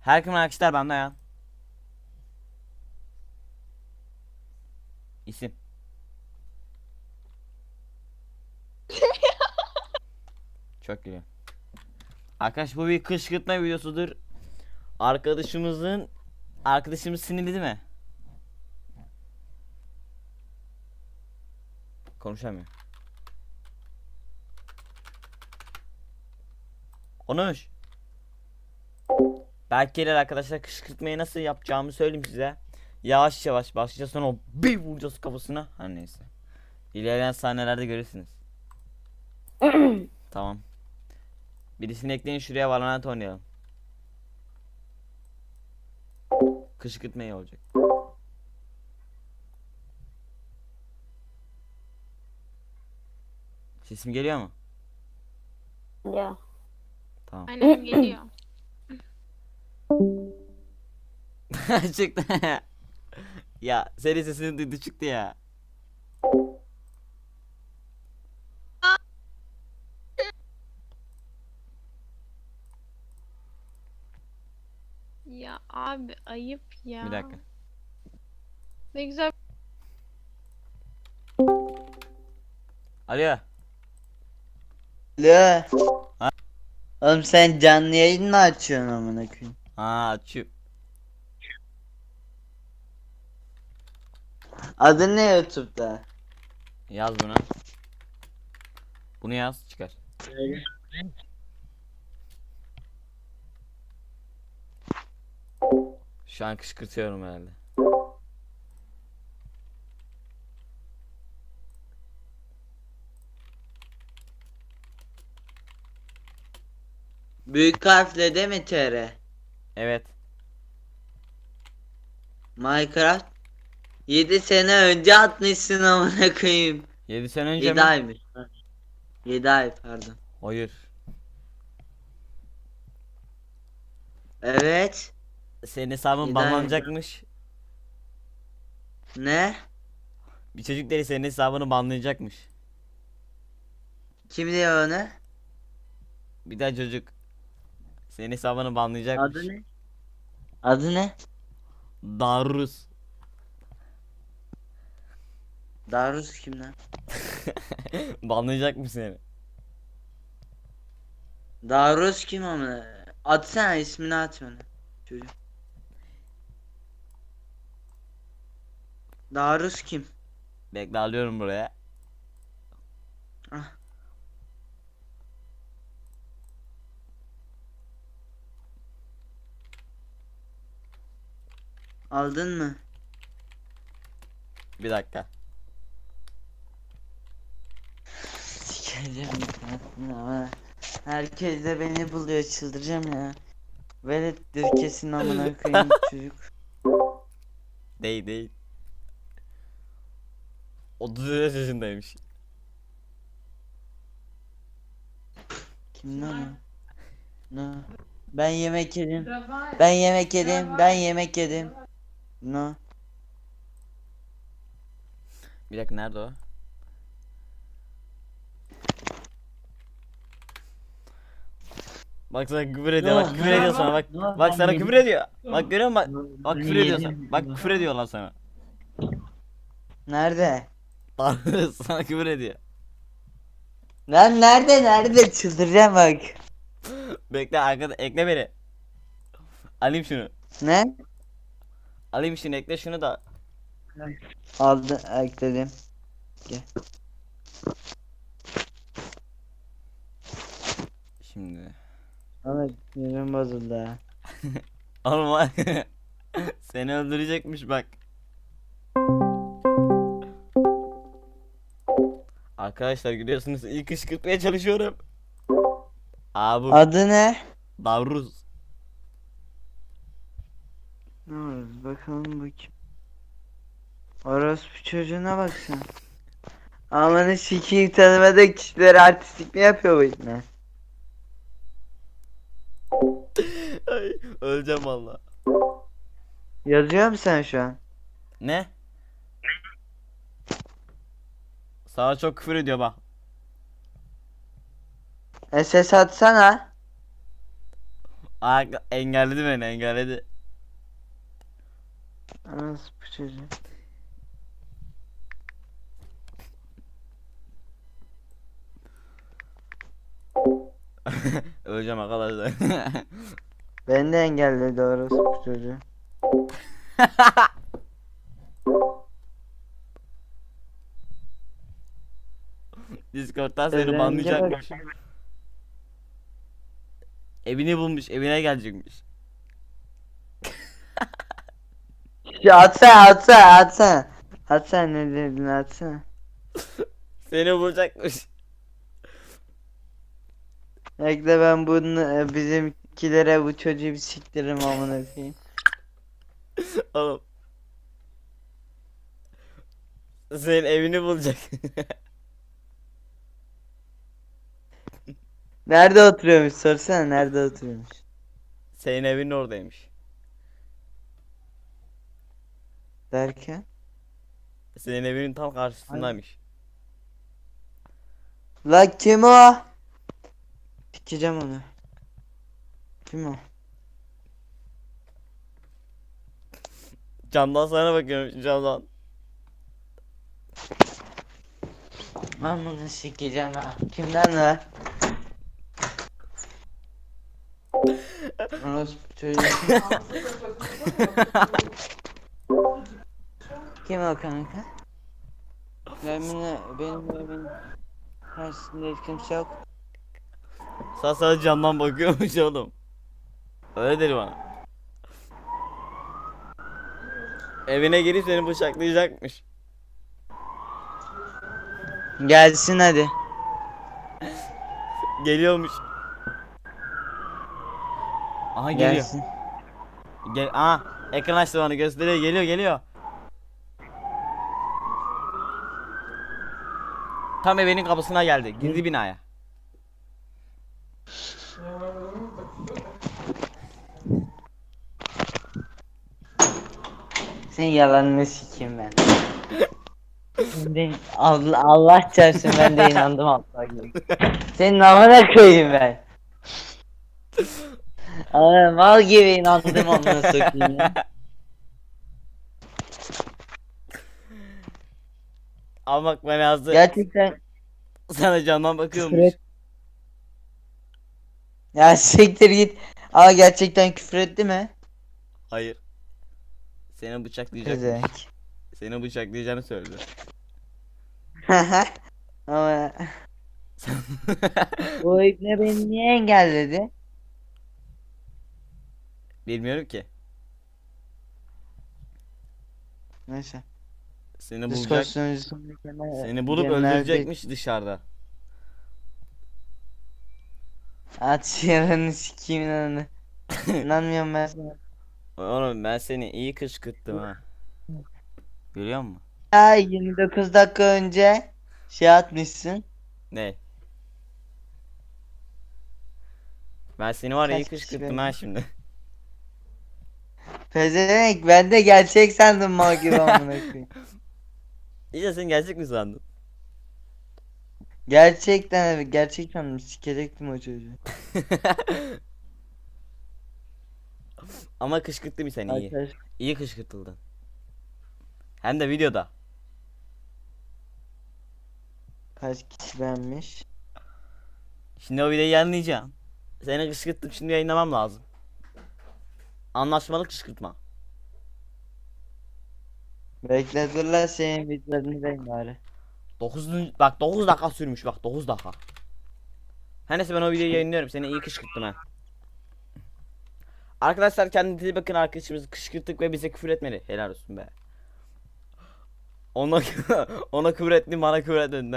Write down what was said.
Herkese arkadaşlar ben Dayan. İsim. Çok gülüyor. Arkadaş bu bir kışkırtma videosudur. Arkadaşımızın arkadaşımız sinirli değil mi? Konuşamıyor. Konuş. Belki gelir arkadaşlar kışkırtmayı nasıl yapacağımı söyleyeyim size. Yavaş yavaş başlayacağız sonra o bir vuracağız kafasına. Ha neyse. İlerleyen sahnelerde görürsünüz. tamam. Birisini ekleyin şuraya Valorant oynayalım. Kışkırtma iyi olacak. Sesim geliyor mu? Ya. Tamam. Aynen geliyor. çıktı. ya senin sesini duydu çıktı ya. Ya abi ayıp ya. Bir dakika. Ne güzel. Alo. Alo. Ha? Oğlum sen canlı yayın mı açıyorsun amına koyayım? Ha açıyorum. Adın ne YouTube'da? Yaz bunu. Bunu yaz çıkar. Şu an kışkırtıyorum herhalde. Büyük harfle değil mi TR? Evet. Minecraft 7 sene önce atmışsın amına koyayım. 7 sene önce 7 mi? aymış. 7 ay pardon. Hayır. Evet. Senin hesabın Yedi ay banlanacakmış. Ne? Bir çocuk deli senin hesabını banlayacakmış. Kim diyor onu? Bir daha çocuk. Senin hesabını banlayacakmış. Adı ne? Adı ne? Darus. Darus kim lan? banlayacakmış seni. Darus kim amına? Atsana ismini at bana. Darus kim? Bekle alıyorum buraya. Ah. Aldın mı? Bir dakika. Sikeceğim ya, ama Herkes de beni buluyor çıldıracağım ya. Velettir kesin amına koyayım çocuk. Değil değil. 34 yaşındaymış. Kim lan o? No. Ben yemek yedim. Ben yemek yedim. Ben yemek yedim. No. Bir dakika nerede o? Bak sana küfür ediyor bak küfür ediyor sana bak bak sana küfür ediyor. Bak görüyor musun bak bak küfür ediyor sana. Bak küfür ediyor lan sana. Nerede? sana küfür ediyor. Lan nerede nerede çıldıracağım bak. Bekle arkada ekle beni. Alayım şunu. Ne? Alayım şunu ekle şunu da. Aldı ekledim. Şimdi. Ama sinirim bozuldu ha. Oğlum bak. Seni öldürecekmiş bak. Arkadaşlar görüyorsunuz ilk kışkırtmaya çalışıyorum. Aa bu Adı ne? Davruz. Olur bakalım bakayım. Orospu çocuğuna bak sen. Amanı sikiyim tanımadık kişiler artistik mi yapıyor bu itme? Öleceğim valla. Yazıyor musun sen şu an? Ne? Sana çok küfür ediyor bak. SS atsana. Aa, engelledi beni engelledi. Nasıl bu çocuğu? Öleceğim arkadaşlar. Ben de engelledi orası bu çocuğu. Discord'dan seni banlayacakmış. Evini bulmuş, evine gelecekmiş. Ya atsana atsana atsana. Atsana ne dedin atsana. Seni bulacakmış. Bekle ben bunu e, bizimkilere bu çocuğu bir siktiririm amına koyayım. Oğlum. Senin evini bulacak. Nerede oturuyormuş sorsana nerede oturuyormuş. Senin evin oradaymış. Derken? Senin evinin tam karşısındaymış. La kim o? Sikeceğim onu. Kim o? Camdan sana bakıyorum camdan. Ben bunu sikeceğim ha. Kimden la? Orospu çocuğu. Kim o kanka? Benim, benim evimin karşısında hiç kimse yok. Sen sana camdan bakıyormuş oğlum. Öyle dedi bana. Evine girip seni bıçaklayacakmış. Gelsin hadi. Geliyormuş. Aha geliyor. Gelsin. Gel Aha ekran açtı bana gösteriyor geliyor geliyor. Tam evinin kapısına geldi. Girdi binaya. Senin yalanını sikeyim ben. Ben- Allah, Allah çarpsın ben de inandım gibi. Senin amına koyayım ben. Aa, mal gibi inandım amına sokayım ya. Al bak bana yazdı. Gerçekten Sana camdan bakıyormuş. Küfür et. ya siktir git. Aa gerçekten küfür etti mi? Hayır. Seni bıçaklayacak. Seni bıçaklayacağını söyledi. Ama bu ibne beni niye engelledi? Bilmiyorum ki. Neyse. Seni bulacak. Seni bulup genelde- öldürecekmiş dışarıda. At yalanı sikeyim inanını. İnanmıyorum ben sana. Oğlum ben seni iyi kışkırttım ha. Görüyor musun? Ya 29 dakika önce şey atmışsın. Ne? Ben seni var ya iyi Kaç kişi kışkırttım ha şimdi. Pezevenk ben de gerçek sandım mal gibi amına koyayım. İşte sen gerçek mi sandın? Gerçekten evet gerçek sandım sikecektim o çocuğu. Ama kışkırttım seni iyi. Arkadaş, İyi kışkırtıldın. Hem de videoda. kaç kişi beğenmiş? Şimdi o videoyu yayınlayacağım. Seni kışkırttım şimdi yayınlamam lazım. Anlaşmalı kışkırtma. Bekle dur lan senin videolarını beğen bari. 9 bak 9 dakika sürmüş bak 9 dakika. Her neyse ben o videoyu yayınlıyorum. Seni iyi kışkırttım ha. Arkadaşlar kendinize bakın arkadaşımızı kışkırttık ve bize küfür etmedi. Helal olsun be. Ona ona küfür ettin bana küfür ettin.